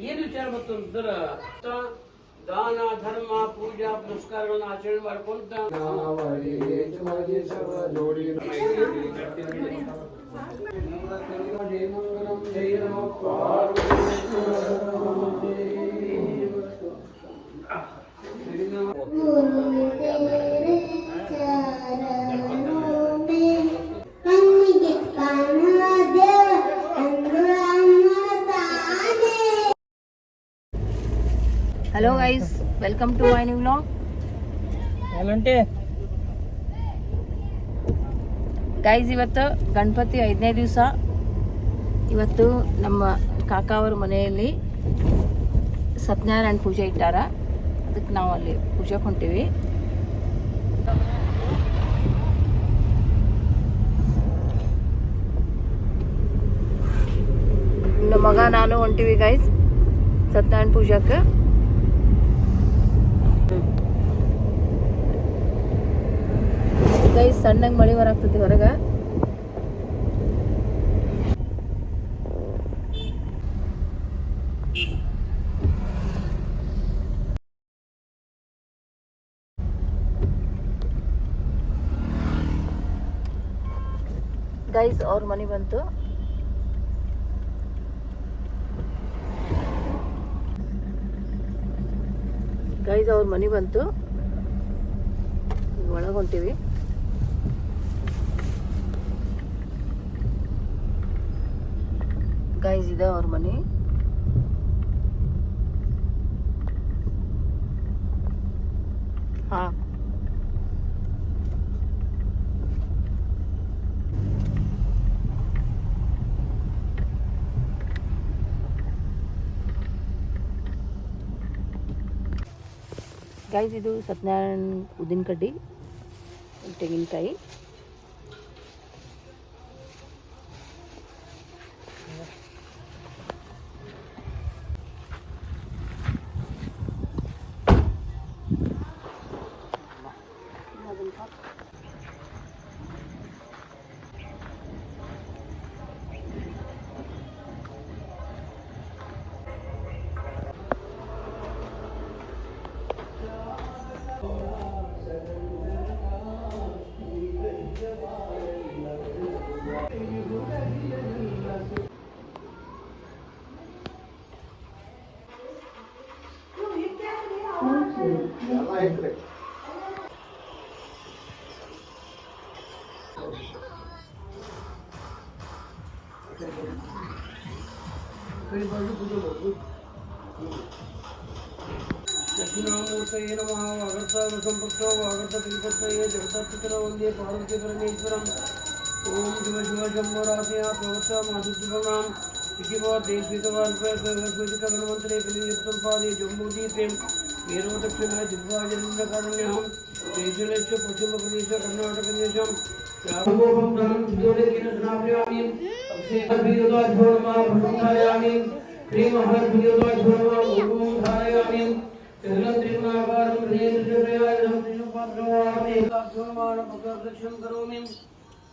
ಏನು ವಿಚಾರ ಬಂತು ಅಂದ್ರೆ ದಾನ ಧರ್ಮ ಪೂಜಾ ಪುರಸ್ಕಾರಗಳನ್ನ ಆಚರಣೆ ಮಾಡ್ಕೊಂತ ಕಣ್ಣಿಗೆ Hello guys welcome to my new vlog ಎಲ್ಲಂಟಿ guys ಇವತ್ತು ಗಣಪತಿ ಐದನೇ ದಿವಸ. ಇವತ್ತು ನಮ್ಮ ಕಾಕ ಅವ್ರ ಮನೆಯಲ್ಲಿ ಸತ್ಯನಾರಾಯಣ ಪೂಜೆ ಇಟ್ಟಾರ. ಅದಕ್ಕೆ ನಾವು ಅಲ್ಲಿ ಪೂಜೆ ಹೊಂಟೀವಿ ನಮ್ಮ ಮಗ ನಾನು ಹೊಂಟಿವಿ ಗೈಸ್ ಸತ್ಯನಾರಾಯಣ ಪೂಜಾಕ್ಕೆ ಗೈಸ್ ಸಣ್ಣಗೆ ಮಳೆ ಬರಾಕ್ತೈತಿ ಹೊರಗೆ. ಗೈಸ್ ಅವ್ರ ಮನೆ ಬಂತು. ಗೈಸ್ ಅವ್ರ ಮನೆ ಬಂತು. ಒಳಗೆ ಗೈಸ್ ಇದೆ ಅವ್ರ ಮನೆ. ಹಾ. ಗೈಸ್ ಇದು ಸತ್ಯನಾರಾಯಣ ಉದ್ದಿನ ಕಡ್ಡಿ ತೆಂಗಿನಕಾಯಿ. मूर्तये नमः वागर्तासम्पक्तो वागर्तपिपत्तये जगतपितरौ वंदे पार्वतीपरमेश्वरम् ॐ शिव शिव शम्भोरात्मया प्रवर्ता माधुर्दुर्गणाम् इति भवद्देशवाल्पगणमन्त्रे कलियुक्तं पादे जम्बूदीपे मेरोदक्षिण जिह्वाजन्मकारण्यहं तेजुलश्च पश्चिमप्रदेश कर्णाटकदेशं राघवोपं धनं सुदोलेन समापयामि अक्षयवीरदाभ्यो नमः प्रसन्नायामि श्रीमहद्वीरदाभ्यो नमः ॐ धारयामि करोमि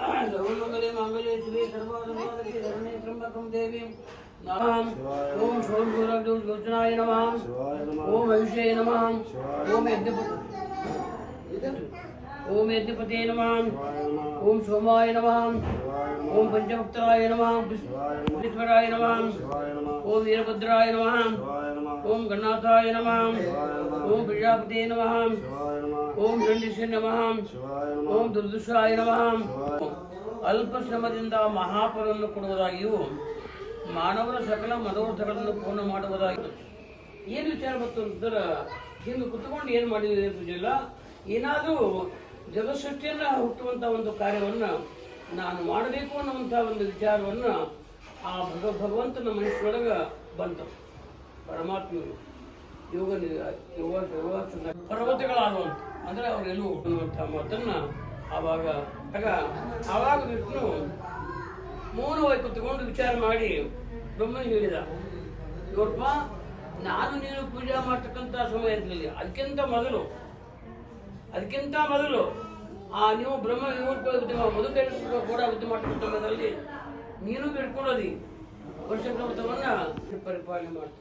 सर्वमङ्गले मङ्गले शिवे सर्वादमादरे शरणे त्र्यम्बकं देवीं ॐ शोणभूरग्योचनाय नमः ॐ हयुषे नमः ॐ यज्ञपते ॐ यज्ञपते नमः ॐ सोमाय नमः ಓಂ ಪಂಚಭಕ್ತರಾಯ ನಮಃ ವಿಶ್ವರಾಯ ನಮಃ ಓಂ ವೀರಭದ್ರಾಯ ನಮಃ ಓಂ ಗಣನಾಥಾಯ ನಮಃ ಓಂ ಪ್ರಜಾಪತಿ ನಮಃ ಓಂ ಚಂಡೀಶ್ವರ ನಮಃ ಓಂ ದುರ್ದುಷಾಯ ನಮಃ ಅಲ್ಪ ಶ್ರಮದಿಂದ ಮಹಾಫಲವನ್ನು ಕೊಡುವುದಾಗಿಯೂ, ಮಾನವರ ಸಕಲ ಮನೋರ್ಥಗಳನ್ನು ಪೂರ್ಣ ಮಾಡುವುದಾಗಿಯೂ. ಏನು ವಿಚಾರ ಬಂತು ಅಂತಂದ್ರೆ, ಹಿಂಗೆ ಕುತ್ಕೊಂಡು ಏನು ಮಾಡಿದ್ರು ಇಲ್ಲ ಏನಾದರೂ ಜಗಸೃಷ್ಟಿಯನ್ನ ಹುಟ್ಟುವಂಥ ಒಂದು ಕಾರ್ಯವನ್ನು ನಾನು ಮಾಡಬೇಕು ಅನ್ನುವಂಥ ಒಂದು ವಿಚಾರವನ್ನು ಆ ಭಗ ಭಗವಂತನ ಮನಸ್ಸೊಳಗೆ ಬಂತು. ಪರಮಾತ್ಮ ಯೋಗ ಯೋಗ ಪರ್ವತಗಳಾಗುವಂತ ಅಂದ್ರೆ ಅವರೆಲ್ಲೂ ಅನ್ನುವಂಥ ಮಾತನ್ನ ಆವಾಗ ಆವಾಗ ವಿಷ್ಣು ಮೌನವಾಗಿ ತಗೊಂಡು ವಿಚಾರ ಮಾಡಿ ಬ್ರಹ್ಮನ್ ಹೇಳಿದ ನೋಡಪ್ಪ ನಾನು ನೀನು ಪೂಜೆ ಮಾಡ್ತಕ್ಕಂಥ ಸಮಯದಲ್ಲಿ, ಅದಕ್ಕಿಂತ ಮೊದಲು ಅದಕ್ಕಿಂತ ಮೊದಲು ಆ, ನೀವು ಬ್ರಹ್ಮ ವಿಮೂರ್ತ ಬುದ್ಧಿ ಬದುಕೈ ಕೂಡ ಬುದ್ಧಿ ಕುಟುಂಬದಲ್ಲಿ ನೀನು ಬಿಡ್ಕೊಡೋದಿ ವರ್ಷಗಳ ಪರಿಪಾಲನೆ ಮಾಡ್ತಿದ್ದ.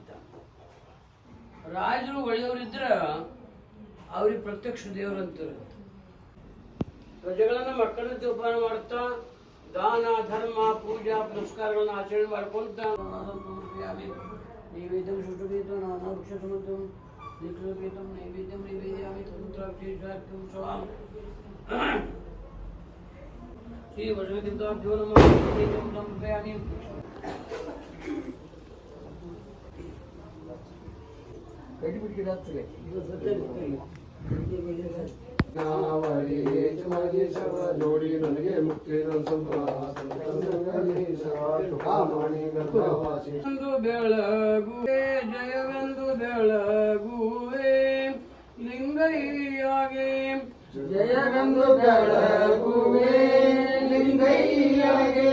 ರಾಜರು ಒಳ್ಳೆಯವರಿದ್ರ ಅವ್ರಿಗೆ ಪ್ರತ್ಯಕ್ಷ ದೇವರಂತ ಪ್ರಜೆಗಳನ್ನ ಮಕ್ಕಳನ್ನ ಜೋಪಾನ ಮಾಡ್ತಾ ದಾನ, ಧರ್ಮ, ಪೂಜಾ, ಪುರಸ್ಕಾರಗಳನ್ನ ಆಚರಣೆ ಮಾಡ್ಕೊಂತ. ನೈವೇದ್ಯಂ ಶುಶ್ರೂಷಿತು ನಾನಾವೃಕ್ಷ ಸಮತ್ವಂ ದೀಕ್ಷೋಪೇತಂ ನೈವೇದ್ಯಂ ನೈವೇದ್ಯಾಮಿ ತಂತ್ರಾಕ್ಷೇಷಾಖ್ಯಂ ಸ್ವಾಂ ಶ್ರೀ ವಸತಿಭ್ಯೋ ನಮಃ ನೈವೇದ್ಯಂ ಸಮರ್ಪಯಾಮಿ ನೋಡಿ ನನಗೆ ಮುಕ್ತಿ ಸಂತಮಾಣಿ ಎಂದು ಬೆಳಗುವೆ ಜಯವೆಂದು ಬೆಳಗುವೆ ಲಿಂಗೈಯಾಗೆ ಜಯವೆಂದು ಬೆಳಗುವೆ ಲಿಂಗೈಯಾಗೆ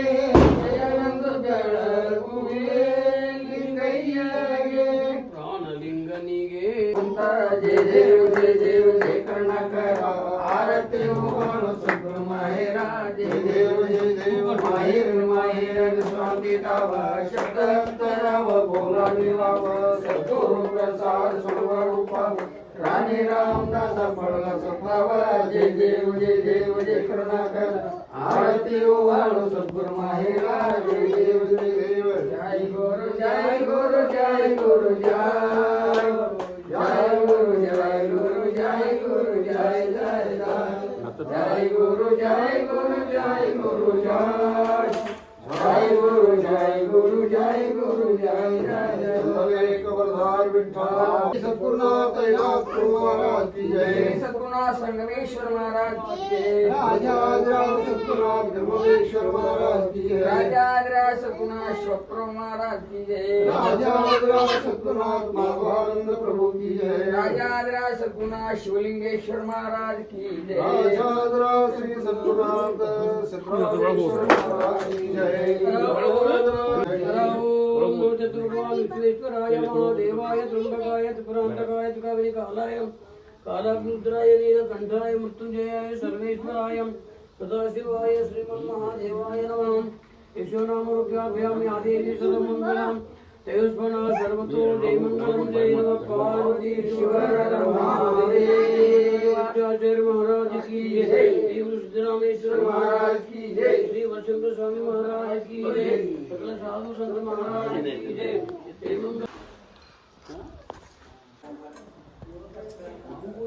ಜಯವೆಂದು ಬೆಳಗುವೆ ಲಿಂಗೈಯಾಗೆ ಪ್ರಾಣಲಿಂಗನಿಗೆ ಅಂತ ಜಯ ದೇವ ಜಯ ದೇವ ಜಯ ಕರ್ಣಕರ ಆರತಿ ಸುಬ್ರಹ್ಮಣ್ಯ ಜಯ ದೇವ ಜಯ ದೇವ ಮಾಹಿರ ಮಾಹಿರ ಸ್ವಾಮಿ ತಾವ ಶಬ್ದರಾವ ಗೋಲಾನಿ ವಾವ ಸದ್ಗುರು ಪ್ರಸಾದ ಸರ್ವರೂಪ राणी राम दादा पडला स्वभावा जे देव जे देव जे करुणाकर आरती ओवाळो सद्गुरु माहेरा. जे देव जे देव. जय गुरु जय गुरु जय गुरु जय. जय गुरु जय गुरु जय गुरु जय जय. जय गुरु जय गुरु जय गुरु जय. जय गुरु जय गुरु जय गुरु जय जय हरे कबरधार विठ्ठल सतगुरुनाथ कैलाश कुमार की जय राजा संगमेश्वर महाराज की जय राजाग्रा सकुना शक्र महाराज की जय राजाग्रा सकुना प्रभु की जय राजाग्रा सकुना शिवलिंगेश्वर महाराज की जय राजाग्रा श्री सकुनाथ महाराज की जय चतुर्भुवान विश्वेश्वराय महादेवाय त्रुंडकाय त्रिपुरांतकाय त्रिकावलिकालाय कालाग्निद्राय नीलकंठाय मृत्युंजयाय सर्वेश्वराय सदाशिवाय श्रीमन्महादेवाय नमः। यशोनामरूप्याभ्याम् आदेवी सर्वमङ्गलम् तेजस्वना सर्वतो जयमङ्गलं जय नमः। पार्वती शिवर महादेव। आचार्य महाराज की जय। श्री सिद्धरामेश्वर महाराज की जय। श्री वसंत स्वामी महाराज की जय। सकल साधु संत महाराज की जय।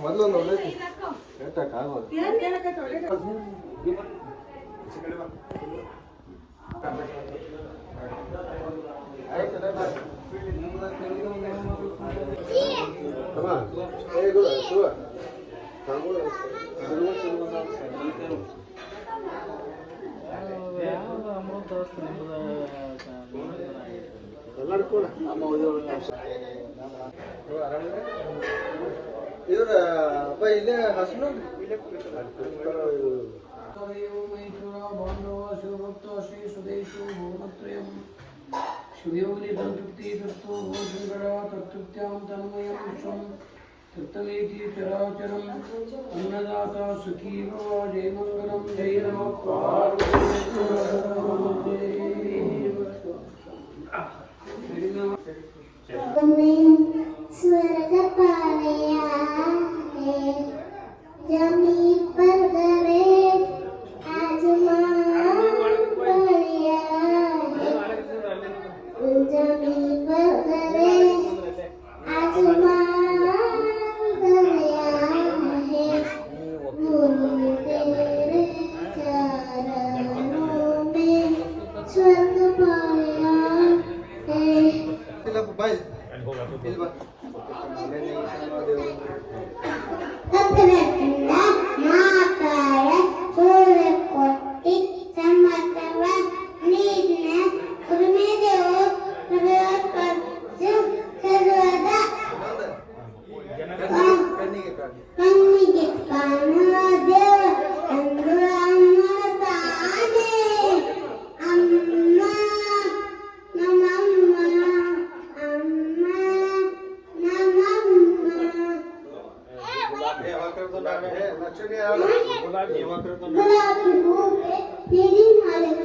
ಮೊದಲೊಂದು ಒಳ್ಳೈತಿ ಹೇಳ್ತಕ್ಕ ಆಗೋದು ಅಮ್ಮ ಏ ಗುರು ಶಿವ ತಾಂಬೂಲ ಶಿವ ಶಿವ ಎಲ್ಲರೂ ಕೂಡ ಅಮ್ಮ ಇವ್ರ ಅಪ್ಪ ಇಲ್ಲೇ ಹಸನು ಇಲ್ಲೇ ಶಿವಯೋಗಿ ಸಂತೃಪ್ತಿ ತತ್ವ ಶಂಕರ ತತ್ಕೃತ್ಯಾಂ ತನ್ಮಯಂ ವಿಶ್ವಂ ತತ್ತಮೇತಿ ಚರಾಚರಂ ಅನ್ನದಾತ ಸುಖೀ ಭವ ಜಯ ಮಂಗಲಂ ಜಯ ನಮಃ സ്വർഗ പാവയാ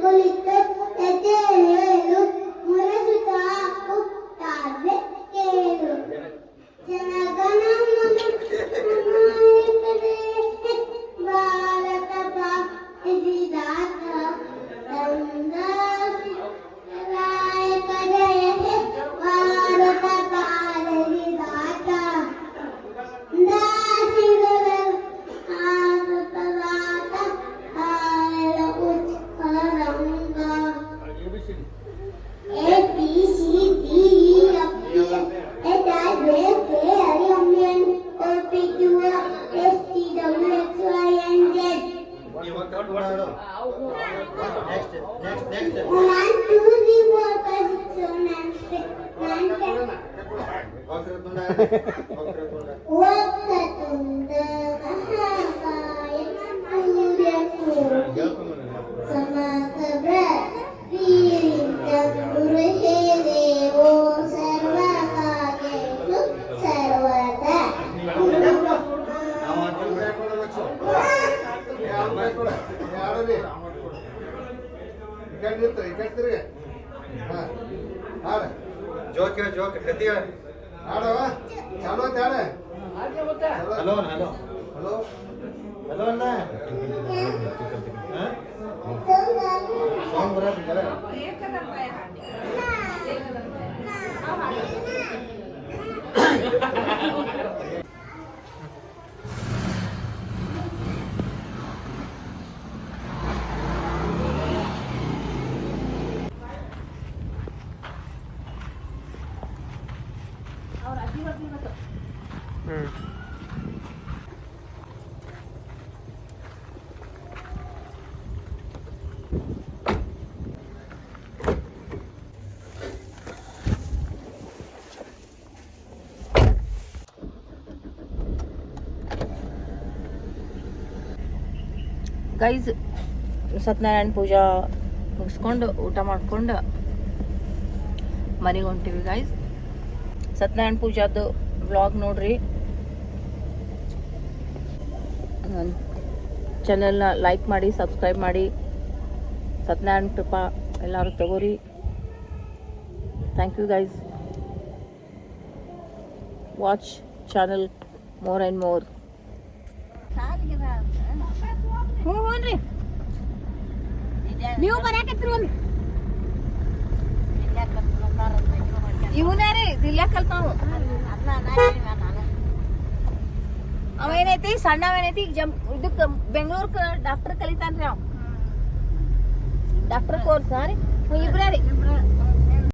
arbolito. ಜೋಕ್ ಹೇಳ ಜೋಕ್ ಕತಿ ಹೇಳ ಹಾಡವ ಚಾಲು ಅಂತ ಹಾಡ ಹಲೋ ಹಲೋ ಹಲೋ ಹಲೋ ಅಣ್ಣ ಸಾಂಗ್ ಬರಲ್ಲ ಗೈಸ್ ಸತ್ಯನಾರಾಯಣ ಪೂಜಾ ಮುಗಿಸ್ಕೊಂಡು ಊಟ ಮಾಡ್ಕೊಂಡು ಮನೆಗೆ ಹೊಂಟಿವಿ ಗೈಸ್ ಸತ್ಯನಾರಾಯಣ ಪೂಜಾದು ವ್ಲಾಗ್ ನೋಡ್ರಿ. ಚಾನೆಲ್ನ ಲೈಕ್ ಮಾಡಿ ಸಬ್ಸ್ಕ್ರೈಬ್ ಮಾಡಿ. ಸತ್ಯನಾರಾಯಣ ಕೃಪಾ ಎಲ್ಲರೂ ತಗೋರಿ. Thank you guys watch channel more and more ಹ್ಞೂ ಹ್ಞೂ ರೀ ನೀವು ಬರಾಕತ್ರಿ ಒಂದು ಇವನೇ ರೀ ದಿಲ್ಯಾಕ ಕಲ್ತಾವು ಅವ ಏನೈತಿ ಸಣ್ಣವ ಏನೈತಿ ಈಗ ಜಮ್ ಇದಕ್ಕೆ ಬೆಂಗಳೂರ್ಕ ಡಾಕ್ಟರ್ ಕಲಿತಾನ್ರಿ ಅವ ಡಾಕ್ಟರ್ ಕೋರ್ಸ್ ರೀ ಹ್ಞೂ ಇಬ್ರೇ ರೀ